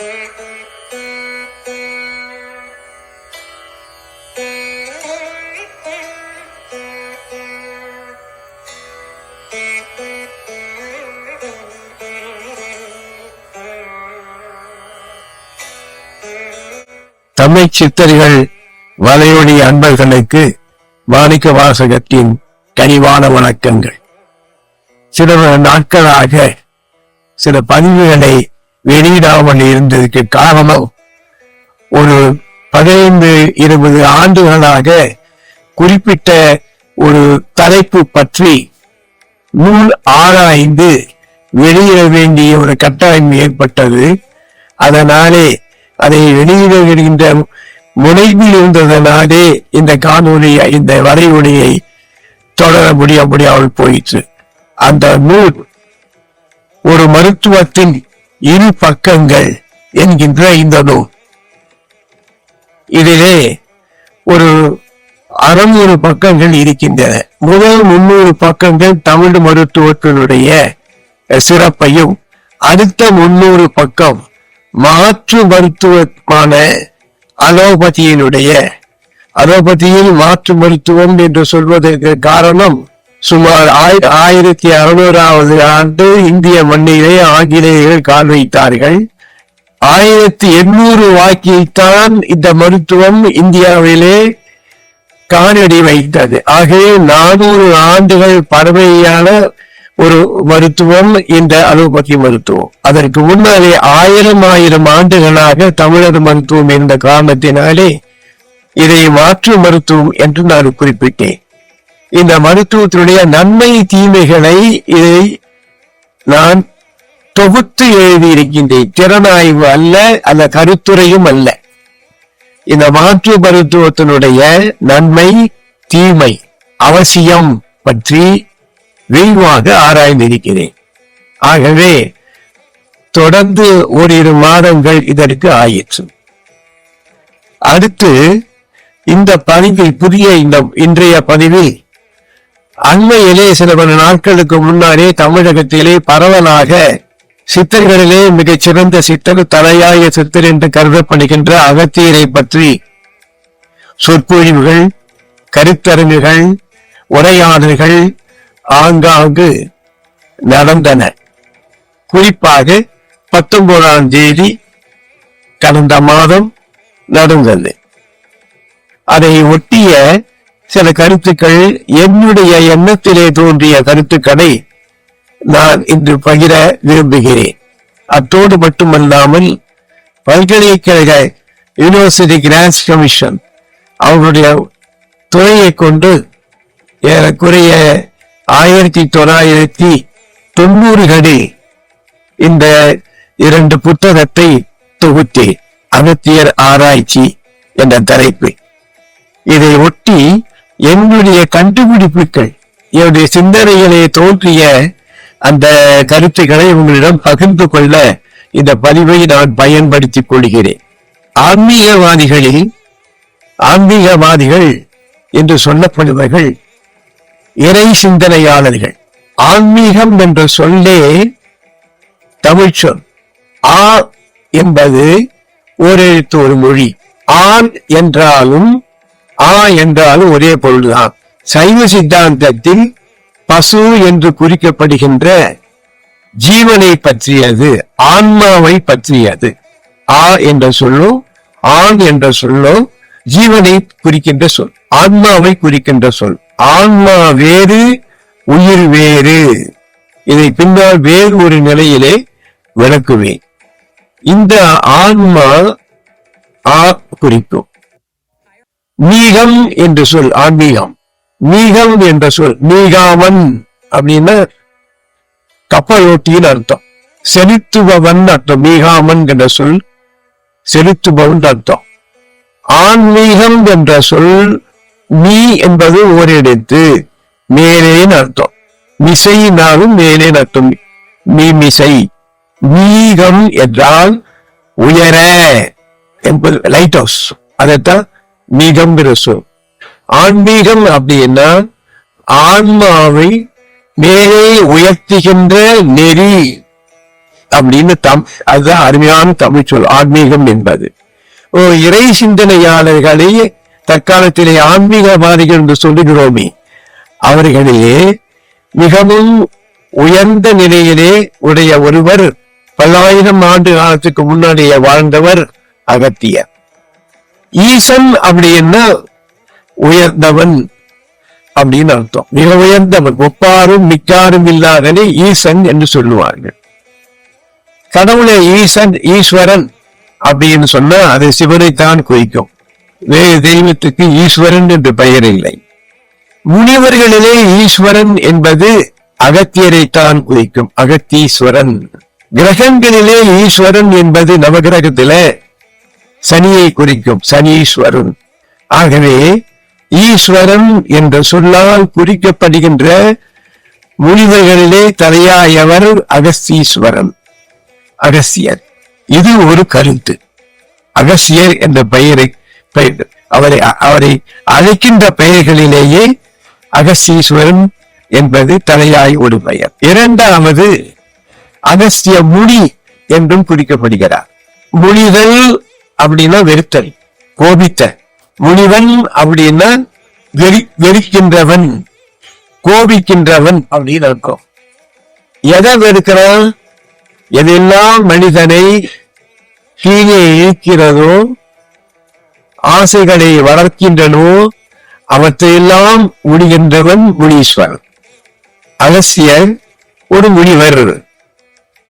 தமிழ் சித்தர்கள் வலையொலி அன்பர்களுக்கு மாணிக்க வாசகத்தின் கனிவான வணக்கங்கள். சில நாட்களாக சில பதிவுகளை வெளியிடாமல் இருந்ததுக்கு காரணம் ஒரு பதினைந்து இருபது ஆண்டுகளாக குறிப்பிட்ட ஒரு தலைப்பு பற்றி நூல் ஆராய்ந்து வெளியிட வேண்டிய ஒரு கட்டாயம் ஏற்பட்டது. அதனாலே அதை வெளியிட வருகின்ற முனைவில் இருந்ததனாலே இந்த காணொலி இந்த வரைவொலியை தொடர முடிய முடியாமல் போயிற்று. அந்த நூல் ஒரு மருத்துவத்தின் இரு பக்கங்கள் என்கின்ற இந்த நூல். இதிலே ஒரு அறுநூறு பக்கங்கள் இருக்கின்றன. முதல் முன்னூறு பக்கங்கள் தமிழ் மருத்துவத்தினுடைய சிறப்பையும் அடுத்த முன்னூறு பக்கம் மாற்று மருத்துவமான அலோபதியினுடைய அலோபதியில் மாற்று மருத்துவம் என்று சொல்வதற்கு காரணம் சுமார் ஆயிரத்தி அறுநூறாவது ஆண்டு இந்திய மண்ணிலே ஆங்கிலேயர்கள் கால் வைத்தார்கள். ஆயிரத்தி எண்ணூறு வாக்கில்தான் இந்த மருத்துவம் இந்தியாவிலே காணடி வைத்தது. ஆகவே நானூறு ஆண்டுகள் பழமையான ஒரு மருத்துவம் இந்த அலோபதி மருத்துவம். அதற்கு முன்னாலே ஆயிரம் ஆயிரம் ஆண்டுகளாக தமிழர் மருத்துவம் இருந்த காரணத்தினாலே இதை மாற்று மருத்துவம் என்று நான் குறிப்பிட்டேன். இந்த மருத்துவத்தினுடைய நன்மை தீமைகளை இதை நான் தொகுத்து எழுதியிருக்கின்றேன். திறனாய்வு அல்ல அல்ல கருத்துரையும் அல்ல. இந்த மாற்று மருத்துவத்தினுடைய நன்மை தீமை அவசியம் பற்றி விரிவாக ஆராய்ந்திருக்கிறேன். ஆகவே தொடர்ந்து ஓரிரு மாதங்கள் இதற்கு ஆயிற்று. அடுத்து இந்த பதிவில் புதிய இந்த இன்றைய பதிவில் அண்மையிலே சில பல நாட்களுக்கு முன்னாலே தமிழகத்திலே பரவலாக சித்தர்களிலே மிகச் சிறந்த சித்தர் தலையாய சித்தர் என்று கருதப்படுகின்ற அகத்தியரை பற்றி சொற்பொழிவுகள் கருத்தரங்குகள் உரையாடல்கள் ஆங்காங்கு நடந்தன. குறிப்பாக பத்தொன்பதாம் தேதி கடந்த மாதம் நடந்தது. அதை ஒட்டிய சில கருத்துக்கள் என்னுடைய எண்ணத்திலே தோன்றிய கருத்துக்களை நான் இன்று பகிர விரும்புகிறேன். அத்தோடு மட்டுமல்லாமல் பல்கலைக்கழக யூனிவர்சிட்டி கிராண்ட்ஸ் கமிஷன் அவருடைய துறையை கொண்டு ஏறக்குறைய ஆயிரத்தி தொள்ளாயிரத்தி தொண்ணூறுகளில் இந்த இரண்டு புத்தகத்தை தொகுத்தேன். அகத்தியர் ஆராய்ச்சி என்ற தலைப்பு இதை ஒட்டி என்னுடைய கண்டுபிடிப்புகள் என்னுடைய சிந்தனைகளே தோன்றிய அந்த கருத்துக்களை உங்களிடம் பகிர்ந்து கொள்ள இந்த பதிவை நான் பயன்படுத்திக் கொள்கிறேன். ஆன்மீகவாதிகளில் ஆன்மீகவாதிகள் என்று சொல்லப்படுபவர்கள் இறை சிந்தனையாளர்கள். ஆன்மீகம் என்ற சொல்லே தமிழ் சொல். ஆ என்பது ஒரு எழுத்து ஒரு மொழி. ஆண் என்றாலும் ஆ என்றாலும் ஒரே பொருள்தான். சைவ சித்தாந்தத்தில் பசு என்று குறிக்கப்படுகின்ற ஜீவனை பற்றியது ஆன்மாவை பற்றியது. ஆ என்ற சொல்லும் ஆண் என்ற சொல்லும் ஜீவனை குறிக்கின்ற சொல் ஆன்மாவை குறிக்கின்ற சொல். ஆன்மா வேறு உயிர் வேறு. இதை பின்னால் வேறு ஒரு நிலையிலே விளக்குவேன். இந்த ஆன்மா ஆ குறிக்கும். மீகம் என்று சொல் ஆன்மீகம். மீகம் என்ற சொல் மீகாமன் அப்படின்னா கப்பலோட்டின்னு அர்த்தம். செலுத்துபவன் அர்த்தம் மீகாமன் என்ற சொல் செலுத்துபவன் அர்த்தம். ஆன்மீகம் என்ற சொல் மீ என்பது ஓரெடுத்து மேலேன்னு அர்த்தம். மிசைனாலும் மேலேன்னு அர்த்தம். மீ மிசை. மீகம் என்றால் உயர என்பது லைட் ஹவுஸ் அதைத்தான் மீகம்ங்கிற சொல் ஆன்மீகம் அப்படின்னா ஆன்மாவை மேலே உயர்த்துகின்ற நெறி அப்படின்னு தம் அதுதான் அருமையான தமிழ் சொல் ஆன்மீகம் என்பது. ஓ இறை சிந்தனையாளர்களை தற்காலத்திலே ஆன்மீகவாதிகள் என்று சொல்லுகிறோமே அவர்களையே மிகவும் உயர்ந்த நிலையிலே உடைய ஒருவர் பல்லாயிரம் ஆண்டு காலத்துக்கு முன்னாடியே வாழ்ந்தவர் அகத்தியர். ஈசன் அப்படின்னா உயர்ந்தவன் அப்படின்னு அர்த்தம். மிக உயர்ந்தவன். ஒப்பாரும் மிக்காரும் இல்லாதனே ஈசன் என்று சொல்லுவார்கள். கடவுளை ஈசன் ஈஸ்வரன் அப்படின்னு சொன்னா அது சிவனைத்தான் குறிக்கும். வேறு தெய்வத்துக்கு ஈஸ்வரன் என்று பெயர் இல்லை. முனிவர்களிலே ஈஸ்வரன் என்பது அகத்தியரைத்தான் குறிக்கும். அகத்தீஸ்வரன். கிரகங்களிலே ஈஸ்வரன் என்பது நவகிரகத்திலே சனியை குறிக்கும் சனீஸ்வரன். ஆகவே ஈஸ்வரன் என்ற சொல்லால் குறிக்கப்படுகின்ற முனிவர்களிலே தலையாயவர் அகஸ்தீஸ்வரன் அகஸ்தியர். இது ஒரு கருத்து. அகஸ்தியர் என்ற பெயரை பெயர் அவரை அவரை அழைக்கின்ற பெயர்களிலேயே அகஸ்தீஸ்வரன் என்பது தலையாய் ஒரு பெயர். இரண்டாவது அகஸ்திய முனி என்றும் குறிக்கப்படுகிறார். முனிதல் அப்படின்னா வெறுத்தல் கோபித்த. முனிவன் அப்படின்னா வெறி வெறிக்கின்றவன் கோபிக்கின்றவன் அப்படின்னு அர்த்தம். எதை வெறுக்கிறான்? எதெல்லாம் மனிதனை கீழே இழுக்கிறதோ ஆசைகளை வளர்க்கின்றனோ அவற்றையெல்லாம் முடிகின்றவன் முனீஸ்வரன் அகசியர் ஒரு முனிவர்.